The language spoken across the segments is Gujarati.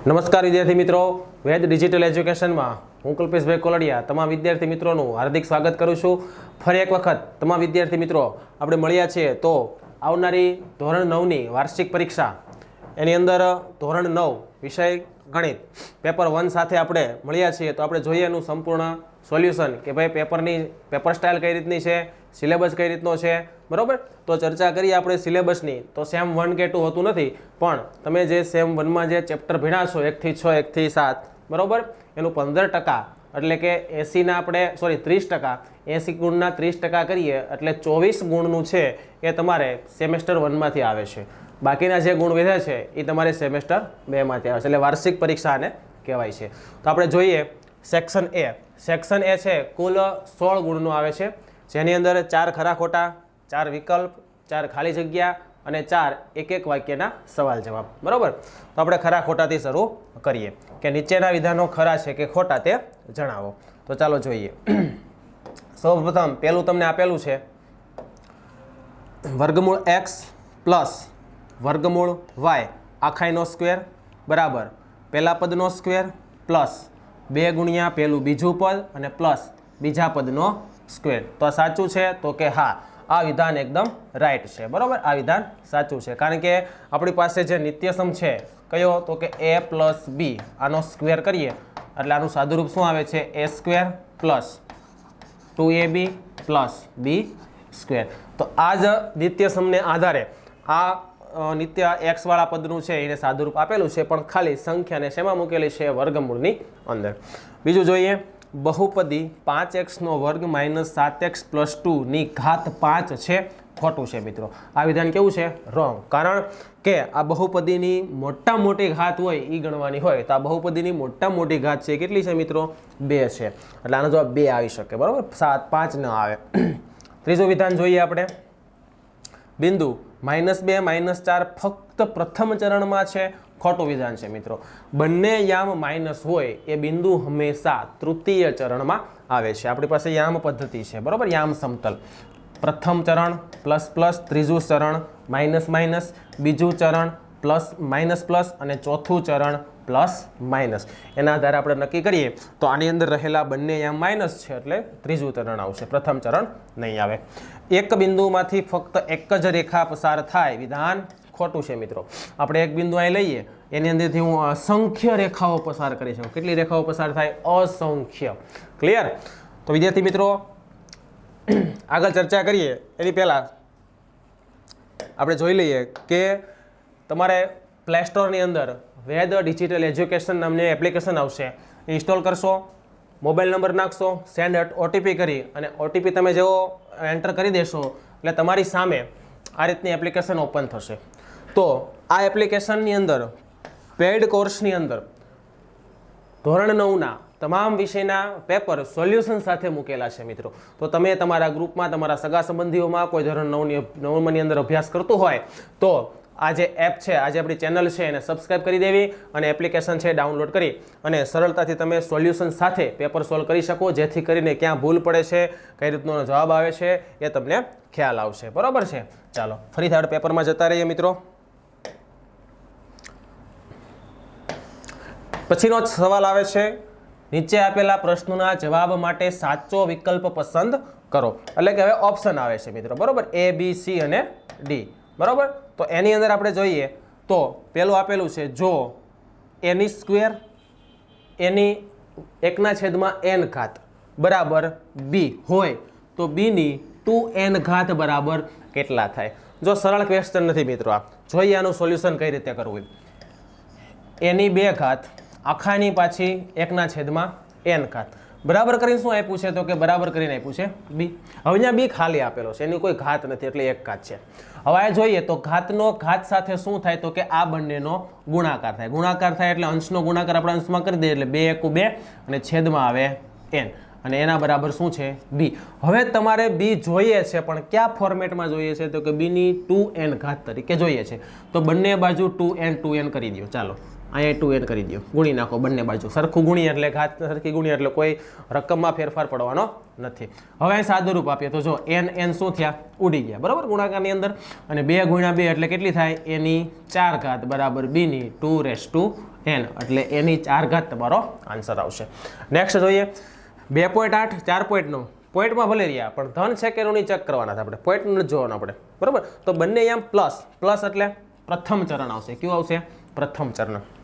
નમસ્કાર વિદ્યાર્થી મિત્રો. વેદ ડિજિટલ એજ્યુકેશનમાં હું કલ્પેશભાઈ કોલડિયા, તમામ વિદ્યાર્થી મિત્રોનું હાર્દિક સ્વાગત કરું છું. ફરી એક વખત તમામ વિદ્યાર્થી મિત્રો, આપણે મળ્યા છીએ તો આવનારી ધોરણ નવની વાર્ષિક પરીક્ષા. એની અંદર ધોરણ નવ વિષય ગણિત, પેપર વન સાથે આપણે મળ્યા છીએ તો આપણે જોઈએ એનું સંપૂર્ણ સોલ્યુશન કે ભાઈ પેપરની, પેપર સ્ટાઇલ કઈ રીતની છે સિલેબસ કઈ રીતનો છે? બરાબર? તો ચર્ચા કરીએ આપણે સિલેબસની. તો સેમ વન કે ટુ હોતું નથી, પણ તમે જે સેમ વનમાં જે ચેપ્ટર ભીણાશો એકથી છ એકથી સાત, બરાબર? એનું પંદર ટકા, એટલે કે એંસીના આપણે સોરી ત્રીસ ટકા, એંસી ગુણના ત્રીસ ટકા કરીએ, એટલે ચોવીસ ગુણનું છે એ તમારે સેમેસ્ટર વનમાંથી આવે છે. બાકીના જે ગુણ વધે છે, એ તમારે સેમેસ્ટર બેમાંથી આવે છે, એટલે વાર્ષિક પરીક્ષાને કહેવાય છે. તો આપણે જોઈએ સેક્શન એ. સેક્શન એ છે કુલ સોળ ગુણનું આવે છે. જેની અંદર ચાર ખરા ખોટા, ચાર વિકલ્પ, ચાર ખાલી જગ્યા અને ચાર એક એક વાક્યના સવાલ જવાબ. બરાબર? તો આપણે ખરા ખોટાથી શરૂ કરીએ. કે નીચેના વિધાનો ખરા છે કે ખોટા તે જણાવો. તો ચાલો જોઈએ. સૌપ્રથમ પહેલું તમને આપેલું છે, વર્ગમૂળ એક્સ પ્લસ વર્ગમૂળ વાય આખાઈનો સ્ક્વેર બરાબર. પહેલા પદનો સ્ક્વેર પ્લસ બે ગુણ્યા પહેલું બીજું પદ અને પ્લસ બીજા પદનો સ્ક્વેર. તો આ સાચું છે? તો કે હા, આ વિધાન એકદમ રાઈટ છે. બરાબર? આ વિધાન સાચું છે. કારણ કે આપણી પાસે જે નિત્યસમ છે, કયો? તો કે એ પ્લસ બી આનો સ્ક્વેર કરીએ. એટલે આનું સાદુરૂપ શું આવે છે? A square plus two A B plus B square તો આ જ નિત્યસમને આધારે આ નિત્ય એક્સવાળા પદનું છે, એને સાદુરૂપ આપેલું છે, પણ ખાલી સંખ્યાને શેમાં મૂકેલી છે? વર્ગમૂળની અંદર. બીજું જોઈએ. બહુપદી પાંચ એક્સનો વર્ગ માઇનસ સાત એક્સ પ્લસ ટુની ઘાત પાંચ છે. ખોટું છે મિત્રો. આ વિધાન કેવું છે? રોંગ. કારણ કે આ બહુપદીની મોટા મોટી ઘાત હોય એ ગણવાની હોય. તો આ બહુપદીની મોટા મોટી ઘાત છે કેટલી છે મિત્રો? બે છે. એટલે આનો જવાબ બે આવી શકે. બરાબર? સાત પાંચ ન આવે. ત્રીજું વિધાન જોઈએ આપણે. બિંદુ માઇનસ બે, માઇનસ ચાર ફક્ત પ્રથમ ચરણમાં છે. ખોટું વિધાન છે મિત્રો. બંને યામ માઇનસ હોય એ બિંદુ હંમેશા તૃતીય ચરણમાં આવે છે. આપણી પાસે યામ પદ્ધતિ છે, બરાબર? યામ સમતલ. પ્રથમ ચરણ, પ્લસ પ્લસ, ત્રીજું ચરણ, માઇનસ માઇનસ, બીજું ચરણ, પ્લસ માઇનસ પ્લસ અને ચોથું ચરણ, પ્લસ માઇનસ. એના આધારે આપણે નક્કી કરીએ તો આની અંદર રહેલા બંને યામ માઇનસ છે એટલે ત્રીજું ચરણ આવશે. પ્રથમ ચરણ નહીં આવે. એક બિંદુમાંથી ફક્ત એક જ રેખા પસાર થાય. વિધાન ખોટું છે મિત્રો. આપણે એક બિંદુ અહીં લઈએ. એની અંદરથી હું અસંખ્ય રેખાઓ પસાર કરી શકું. કેટલી રેખાઓ પસાર થાય? અસંખ્ય. ક્લિયર તો વિદ્યાર્થી મિત્રો, આગળ ચર્ચા કરીએ. એની પહેલાં આપણે જોઈ લઈએ કે તમારે પ્લે સ્ટોરની અંદર વેદ ડિજિટલ એજ્યુકેશન નામની એપ્લિકેશન આવશે. ઇન્સ્ટોલ કરશો, મોબાઈલ નંબર નાખશો, સેન્ડ ઓટીપી કરી અને ઓટીપી તમે જેવો એન્ટર કરી દેશો એટલે તમારી સામે આ રીતની એપ્લિકેશન ઓપન થશે. તો આ એપ્લિકેશનની અંદર પેડ કોર્સની અંદર, ધોરણ નવના તમામ વિષયના પેપર સોલ્યુશન સાથે મૂકેલા છે મિત્રો. તો તમે તમારા ગ્રુપમાં તમારા સગા સંબંધીઓમાં કોઈ ધોરણ નવની, નવમાની અંદર અભ્યાસ કરતો હોય, તો આ જે એપ છે આજે આપણી ચેનલ છે, એને સબસ્ક્રાઇબ કરી દેવી અને એપ્લિકેશન છે ડાઉનલોડ કરી અને સરળતાથી તમે સોલ્યુશન સાથે પેપર સોલ્વ કરી શકો, જેથી કરીને ક્યાં ભૂલ પડે છે, કઈ રીતનો જવાબ આવે છે એ તમને ખ્યાલ આવશે. બરાબર છે? ચાલો ફરીથી આપણે પેપરમાં જતા રહીએ મિત્રો. પછીનો સવાલ આવે છે. નીચે આપેલા પ્રશ્નોના જવાબ માટે સાચો વિકલ્પ પસંદ કરો. એટલે કે હવે ઓપ્શન આવે છે મિત્રો. બરાબર? એ બી સી અને ડી બરાબર? તો એની અંદર આપણે જોઈએ તો પેલું આપેલું છે, જો એની સ્ક્વેર એની એકના છેદમાં એન ઘાત બરાબર બી હોય, તો બીની ટુ એન ઘાત બરાબર કેટલા થાય? જો સરળ ક્વેશ્ચન નથી મિત્રો આ. જોઈએ આનું સોલ્યુશન કઈ રીતે કરવું એની બે ઘાત આખાની પાછી એકના છેદમાં એન ઘાત. બરાબર કરીને શું આપ્યું છે તો કે બરાબર કરીને આપ્યું છે બી. હવે અહીંયા બી ખાલી આપેલો છે, એની કોઈ ઘાત નથી, એટલે એક ઘાત છે. હવે આ જોઈએ તો ઘાતનો ઘાત સાથે શું થાય તો કે આ બંનેનો ગુણાકાર થાય. ગુણાકાર થાય એટલે અંશનો ગુણાકાર આપણે અંશમાં કરી દઈએ એટલે બે એકુ બે અને છેદમાં આવે એન. અને એના બરાબર શું છે? બી. હવે તમારે બી જોઈએ છે, પણ કયા ફોર્મેટમાં જોઈએ છે તો કે બીની ટુ એન ઘાત તરીકે જોઈએ છે. તો બંને બાજુ ટુ એન ટુ એન કરી દો. ચાલો. અહીંયા ટુ એન કરી દો ગુણી નાખો બંને બાજુ. સરખું ગુણી એટલે ઘાત સરખી ગુણી એટલે કોઈ રકમમાં ફેરફાર પડવાનો નથી. હવે અહીં રૂપ આપીએ. તો જો, એન એન શું થયા? ઉડી ગયા. બરાબર? ગુણાકારની અંદર. અને બે ગુણ્યા બે એટલે કેટલી થાય? એની ચાર ઘાત. બરાબર? બીની ટુ રેસ ટુ એન. એટલે એની ચાર ઘાત તમારો આન્સર આવશે. નેક્સ્ટ જોઈએ. બે પોઈન્ટ આઠ, ચાર પોઈન્ટ નવ પોઈન્ટમાં ભલે રહ્યા, પણ ધન છે કે ઋણી ચેક કરવાના છે આપણે. પોઈન્ટ નથી જોવાનું આપણે. બરાબર? તો બંને અહીંયા પ્લસ પ્લસ એટલે પ્રથમ ચરણ આવશે. કયું આવશે? પ્રથમ ચરણ.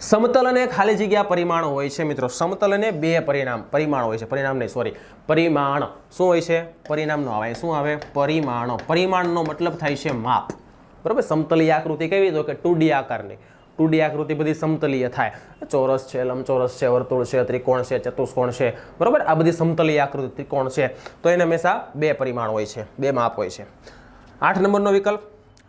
સમતલ અને ખાલી જગ્યા પરિમાણ હોય છે મિત્રો. સમતલ અને બે પરિણામ, પરિમાણ હોય છે. પરિણામ નહીં સોરી પરિમાણ. શું હોય છે? પરિણામ નો આવે. શું આવે? પરિમાણો. પરિમાણનો મતલબ થાય છે માપ. બરાબર? સમતલીય આકૃતિ કેવી? તો કે ટુ ડી આકારની. ટુ ડી આકૃતિ બધી સમતલીય થાય. ચોરસ છે, લંબચોરસ છે, વર્તુળ છે, ત્રિકોણ છે, ચતુષ્કોણ છે. બરાબર? આ બધી સમતલીય આકૃતિ, ત્રિકોણ છે. તો એને હંમેશા બે પરિમાણ હોય છે. બે માપ હોય છે. આઠ નંબરનો વિકલ્પ.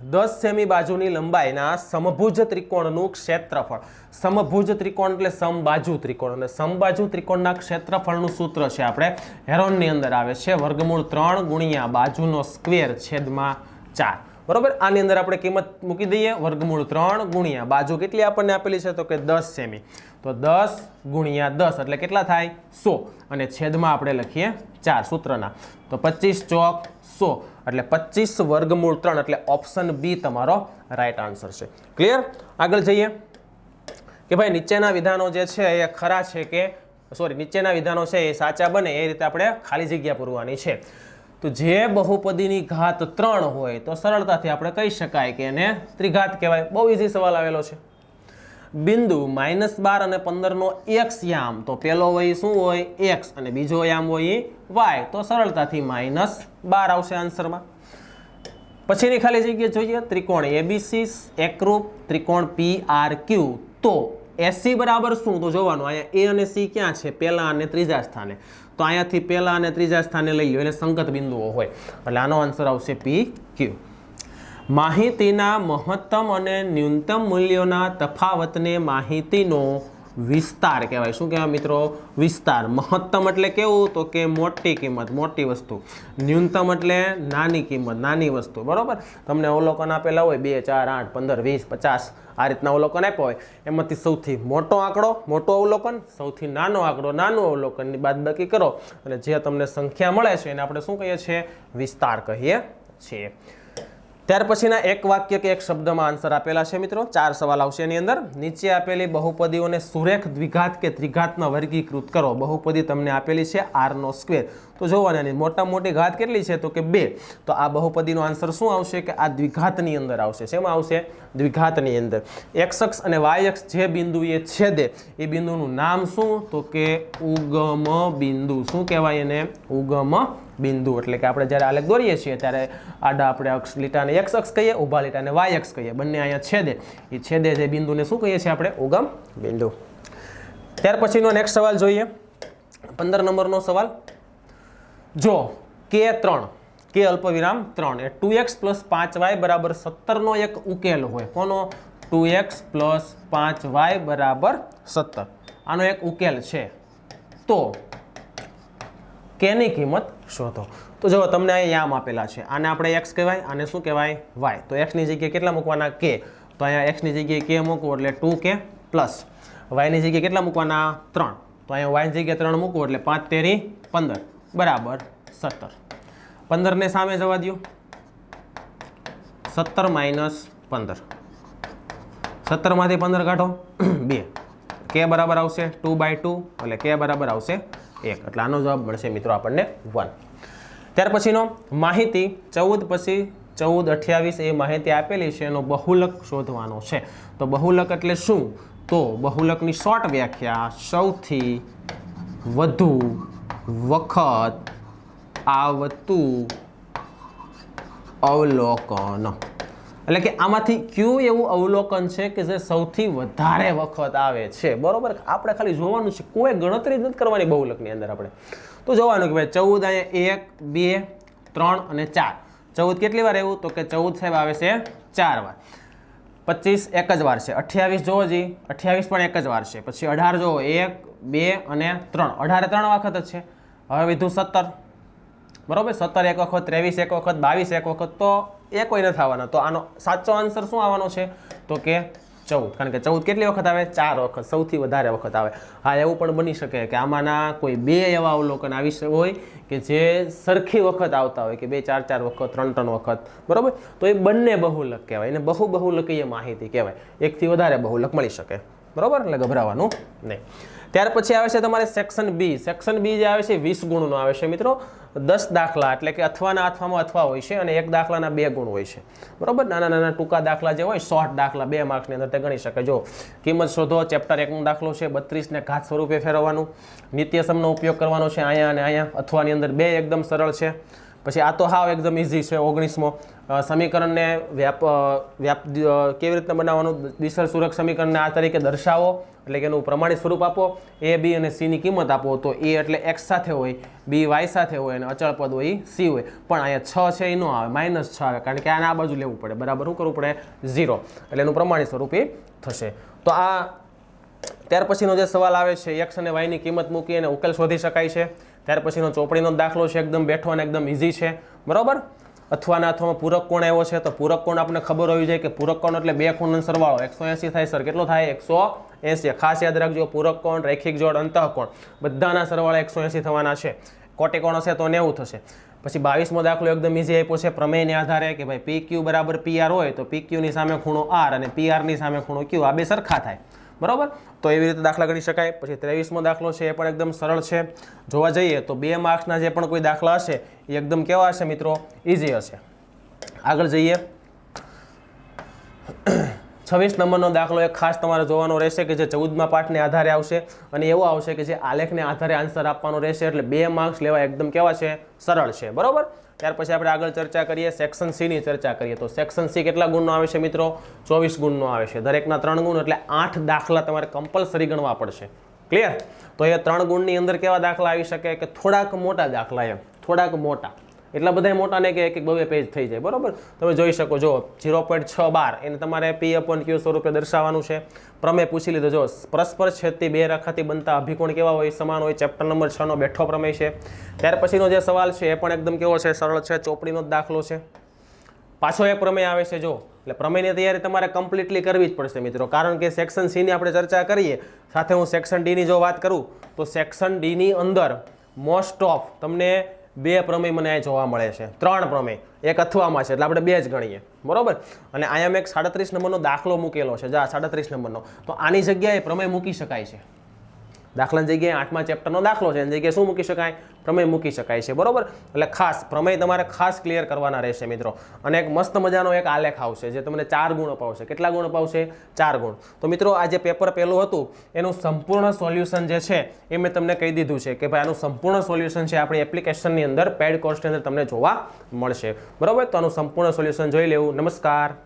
દસ સેમી બાજુની લંબાઈના સમભુજ ત્રિકોણનું ક્ષેત્રફળ. સમભુજ ત્રિકોણ એટલે સમબાજુ ત્રિકોણ. અને સમબાજુ ત્રિકોણના ક્ષેત્રફળનું સૂત્ર છે આપણે હેરોનની અંદર આવે છે. વર્ગમૂળ ત્રણ ગુણ્યા બાજુનો સ્ક્વેર છેદમાં ચાર. બરોબર? આની અંદર આપણે કિંમત મૂકી દઈએ. વર્ગમૂળ ત્રણ ગુણ્યા બાજુ કેટલી આપણને આપેલી છે? તો કે દસ સેમી. તો દસ ગુણ્યા દસ એટલે કેટલા થાય? સો. અને છેદમાં આપણે લખીએ ચાર સૂત્રના. તો પચીસ ચોક સો. એટલે પચીસ વર્ગમૂળ ત્રણ એટલે ઓપ્શન બી તમારો રાઈટ આન્સર છે. ક્લિયર આગળ જઈએ. કે ભાઈ નીચેના વિધાનો જે છે એ ખરા છે કે સોરી નીચેના વિધાનો છે એ સાચા બને એ રીતે આપણે ખાલી જગ્યા પૂરવાની છે. તો જે બહુપદીની ઘાત ત્રણ હોય તો સરળતાથી આપણે કહી શકાય કે એને ત્રિઘાત કહેવાય. બહુ ઇઝી સવાલ આવેલો છે. બિંદુ માઇનસ બાર અને પંદરનો એક્સ યામ. તો પેલો હોય શું હોય? એક્સ અને બીજો યામ હોય વાય તો સરળતાથી માઇનસ બાર આવશે આન્સરમાં. પછીની ખાલી જગ્યા જોઈએ. ત્રિકોણ એબીસી એકરૂપ ત્રિકોણ પી આર ક્યુ તો એસી બરાબર શું? તો જોવાનું, અહીંયા એ અને સી ક્યાં છે? પહેલા અને ત્રીજા સ્થાને. તો અહીંયાથી પહેલા અને ત્રીજા સ્થાને લઈ લો એટલે સંગત બિંદુઓ હોય. એટલે આનો આન્સર આવશે પી ક્યુ માહિતીના મહત્તમ અને ન્યૂનતમ મૂલ્યોના તફાવતને માહિતીનો વિસ્તાર કહેવાય. શું કહેવાય મિત્રો? વિસ્તાર. મહત્તમ એટલે કેવું? તો કે મોટી કિંમત, મોટી વસ્તુ. ન્યૂનતમ એટલે નાની કિંમત, નાની વસ્તુ. બરાબર? તમને અવલોકન આપેલા હોય, બે, ચાર, આઠ, પંદર, વીસ, પચાસ, આ રીતના અવલોકન આપ્યા હોય, એમાંથી સૌથી મોટો આંકડો, મોટો અવલોકન, સૌથી નાનો આંકડો, નાનું અવલોકનની બાદબાકી કરો. અને જે તમને સંખ્યા મળે છે, એને આપણે શું કહીએ છીએ? વિસ્તાર કહીએ છીએ. ત્યાર પછીના એક વાક્ય કે એક શબ્દમાં આન્સર આપેલા છે મિત્રો. ચાર સવાલ આવશે એની અંદર. નીચે આપેલી બહુપદીઓને સુરેખ, દ્વિઘાત કે ત્રિઘાતમાં વર્ગીકૃત કરો. બહુપદી તમને આપેલી છે આરનો સ્ક્વેર તો જોવાના મોટા મોટી ઘાત કેટલી છે? તો કે બે. તો આ બહુપદીનો આન્સર શું આવશે? કે આ દ્વિઘાતની અંદર આવશે. શેમાં આવશે? દ્વિઘાતની અંદર. એક્સ અક્ષ અને વાય અક્ષ જે બિંદુએ છેદે, એ બિંદુનું નામ શું? તો કે ઉગમ બિંદુ. શું કહેવાય એને? ઉગમ બિંદુ. એટલે કે આપણે જ્યારે આલેખ દોરીએ છીએ, ત્યારે આડા આપણે અક્ષ લીટાને એક્સ અક્ષ કહીએ, ઊભા લીટાને વાય અક્ષ કહીએ. બંને અહીંયા છેદે. એ છેદે જે બિંદુને શું કહીએ છીએ આપણે? ઉગમ બિંદુ. ત્યાર પછીનો નેક્સ્ટ સવાલ જોઈએ. પંદર નંબરનો સવાલ. જો કે ત્રણ, કે અલ્પવિરામ ત્રણ, એ ટુ એક્સ પ્લસ પાંચ વાય બરાબર સત્તરનો એક ઉકેલ હોય. કોનો? ટુ એક્સ પ્લસ પાંચ વાય બરાબર સત્તર. આનો એક ઉકેલ છે. તો કેની કિંમત? શોધો તો જો તમને અહીંયા યામ આપેલા છે. આને આપણે એક્સ કહેવાય, આને શું કહેવાય? વાય તો એક્સની જગ્યાએ કેટલા મૂકવાના? કે તો અહીંયા એક્સની જગ્યાએ કે મૂકવું એટલે ટુ કે પ્લસ વાયની જગ્યાએ કેટલા મૂકવાના? ત્રણ. તો અહીંયા વાયની જગ્યાએ ત્રણ મૂકવું એટલે પાંચ તેરી પંદર. બરાબર, સત્તર. પંદરને સામે જવા દો સત્તર માઇનસ પંદર. સત્તરમાંથી પંદર કાઢો. બે. કે બરાબર આવશે ટુ બાય ટુ એટલે કે બરાબર આવશે એક. એટલે આનો જવાબ મળશે મિત્રો આપણને વન. ત્યાર પછીનો માહિતી ચૌદ પછી ચૌદ અઠ્યાવીસ એ માહિતી આપેલી છે, એનો બહુલક શોધવાનો છે. તો બહુલક એટલે શું? તો બહુલકની શોર્ટ વ્યાખ્યા, સૌથી વધુ વખત આવતું અવલોકન. એટલે કે આમાંથી કયું એવું અવલોકન છે કે જે સૌથી વધારે વખત આવે છે? બરોબર? આપણે ખાલી જોવાનું છે. કોઈ ગણતરી જ નથી કરવાની બહુલકની અંદર આપણે. તો જોવાનું કે ભાઈ ચૌદ અહીંયા એક, બે, ત્રણ અને ચાર. ચૌદ કેટલી વાર એવું તો કે ચૌદ સાહેબ આવે છે ચાર વાર. પચીસ એક જ વાર છે. અઠ્યાવીસ જોવો જી. અઠ્યાવીસ પણ એક જ વાર છે. પછી અઢાર જોવો. એક, બે અને ત્રણ. અઢારે ત્રણ વખત જ છે. હવે વીધું સત્તર. બરોબર? સત્તર એક વખત, ત્રેવીસ એક વખત, બાવીસ એક વખત તો એ કોઈ નથી આવવાના તો આનો સાચો આન્સર શું આવવાનો છે? તો કે ચૌદ. કારણ કે ચૌદ કેટલી વખત આવે? ચાર વખત. સૌથી વધારે વખત આવે. હા, એવું પણ બની શકે કે આમાંના કોઈ બે એવા અવલોકન આવી હોય કે જે સરખી વખત આવતા હોય કે બે, ચાર ચાર વખત, ત્રણ ત્રણ વખત. બરાબર? તો એ બંને બહુલક કહેવાય. એને બહુ બહુલકીય માહિતી કહેવાય. એકથી વધારે બહુલક મળી શકે. બરાબર? એટલે ગભરાવાનું નહીં. ત્યાર પછી આવે છે તમારે સેક્શન બી સેક્શન બી જે આવે છે, વીસ ગુણનો આવે છે મિત્રો. દસ દાખલા એટલે કે અથવાના અથવામાં અથવા હોય છે અને એક દાખલાના બે ગુણ હોય છે. બરાબર? નાના નાના ટૂંકા દાખલા જે હોય શોર્ટ દાખલા, બે માર્ક્સની અંદર તે ગણી શકે જો કિંમત શોધો ચેપ્ટર એકનો દાખલો છે, બત્રીસને ઘાત સ્વરૂપે ફેરવવાનું. નિત્યસમનો ઉપયોગ કરવાનો છે, અહીંયા અને અહીંયા. અથવાની અંદર બે એકદમ સરળ છે. પછી આ તો હાવ એકદમ ઇઝી છે. ઓગણીસમો સમીકરણને વ્યાપ વ્યાપ કેવી રીતના બનાવવાનું? દિશર સુરક્ષ સમીકરણને આ તરીકે દર્શાવો. એટલે કે એનું પ્રમાણિત સ્વરૂપ આપો. એ, બી અને સીની કિંમત આપો. તો એ એટલે એક્સ સાથે હોય, બી વાય સાથે હોય અને અચળ પદ હોય સી હોય. પણ અહીંયા છ છે એ ન આવે, માઇનસ છ આવે. કારણ કે આને આ બાજુ લેવું પડે. બરાબર શું કરવું પડે? ઝીરો. એટલે એનું પ્રમાણિત સ્વરૂપ એ થશે. તો આ ત્યાર પછીનો જે સવાલ આવે છે એક્સ અને વાયની કિંમત મૂકી અને ઉકેલ શોધી શકાય છે. ત્યાર પછીનો ચોપડીનો દાખલો છે, એકદમ બેઠો અને એકદમ ઇઝી છે. બરાબર? અથવાના અથવામાં પૂરક કોણ આવ્યો છે? તો પૂરક કોણ આપણને ખબર હોવી જોઈએ કે પૂરક કોણ એટલે બે ખૂણનો સરવાળો. એકસો એંસી થાય સર, કેટલો થાય? એકસો એંસી. ખાસ યાદ રાખજો, પૂરક કોણ, રૈખિક જોડ, અંતઃકોણ. બધાના સરવાળા એકસો એંસી થવાના છે. કોટે કોણ હશે તો નેવું થશે. પછી બાવીસમો દાખલો એકદમ ઇઝી આપ્યો છે, પ્રમેયને આધારે કે ભાઈ પી બરાબર પીઆર હોય તો પી ક્યુની સામે ખૂણો આર અને પી આરની સામે ખૂણો ક્યુ આ બે સરખા થાય. બરાબર? તો એવી રીતે દાખલા ગણી શકાય. પછી ત્રેવીસમો દાખલો છે, એ પણ એકદમ સરળ છે. જોવા જઈએ તો બે માર્ક્સના જે પણ કોઈ દાખલા હશે, એ એકદમ કેવા હશે મિત્રો? ઇઝી હશે. આગળ જઈએ. છવ્વીસ નંબરનો દાખલો એક ખાસ તમારે જોવાનો રહેશે કે જે ચૌદમાં પાઠને આધારે આવશે અને એવો આવશે કે જે આલેખને આધારે આન્સર આપવાનો રહેશે. એટલે બે માર્ક્સ લેવા એકદમ કેવા છે? સરળ છે. બરોબર? ત્યાર પછી આપણે આગળ ચર્ચા કરીએ સેક્શન સીની ચર્ચા કરીએ. તો સેક્શન સી કેટલા ગુણનો આવે છે મિત્રો? ચોવીસ ગુણનો આવે છે. દરેકના ત્રણ ગુણ એટલે આઠ દાખલા તમારે કમ્પલસરી ગણવા પડશે. ક્લિયર તો એ ત્રણ ગુણની અંદર કેવા દાખલા આવી શકે? કે થોડાક મોટા દાખલા એમ. થોડાક મોટા. એટલા બધા મોટા ને કે એક એક બે પેજ થઈ જાય, બરાબર? તમે જોઈ શકો, જો ઝીરો પોઈન્ટ છ બાર એને તમારે પી અપોન ક્યુ સ્વરૂપે દર્શાવવાનું છે. પ્રમેય પૂછી લીધો, જો, પરસ્પર છેદથી બે રેખાથી બનતા અભિકોણ કેવા હોય, સમાન હોય ચેપ્ટર નંબર છ નો બેઠો પ્રમેય છે. ત્યાર પછીનો જે સવાલ છે, એ પણ એકદમ કેવો છે, સરળ છે, ચોપડીનો જ દાખલો છે. પાછો એ પ્રમેય આવે છે, જો, એટલે પ્રમેયની તૈયારી તમારે કમ્પ્લીટલી કરવી જ પડશે મિત્રો. કારણ કે સેક્શન સીની આપણે ચર્ચા કરીએ, સાથે હું સેક્શન ડીની જો વાત કરું, તો સેક્શન ડીની અંદર મોસ્ટ ઓફ તમને બે પ્રમેય મને અહીંયા જોવા મળે છે. ત્રણ પ્રમેય. એક અથવામાં છે, એટલે આપણે બે જ ગણીએ. બરાબર? અને અહીંયા મેં એક સાડત્રીસ નંબરનો દાખલો મૂકેલો છે. જા, સાડત્રીસ નંબરનો. તો આની જગ્યાએ પ્રમેય મૂકી શકાય છે. દાખલાની જગ્યાએ આઠમા ચેપ્ટરનો દાખલો છે. એની જગ્યાએ શું મૂકી શકાય? પ્રમેય મૂકી શકાય છે. બરાબર? એટલે ખાસ, પ્રમેય તમારે ખાસ ક્લિયર કરવાના રહેશે મિત્રો. અને એક મસ્ત મજાનો એક આલેખ આવશે જે તમને ચાર ગુણ અપાવશે કેટલા ગુણ અપાવશે ચાર ગુણ. તો મિત્રો, આ જે પેપર પહેલું હતું, એનું સંપૂર્ણ સોલ્યુશન જે છે, એ મેં તમને કહી દીધું છે કે ભાઈ, આનું સંપૂર્ણ સોલ્યુશન છે આપણી એપ્લિકેશનની અંદર પેડ કોર્સની અંદર તમને જોવા મળશે. બરાબર? તો આનું સંપૂર્ણ સોલ્યુશન જોઈ લેવું. નમસ્કાર.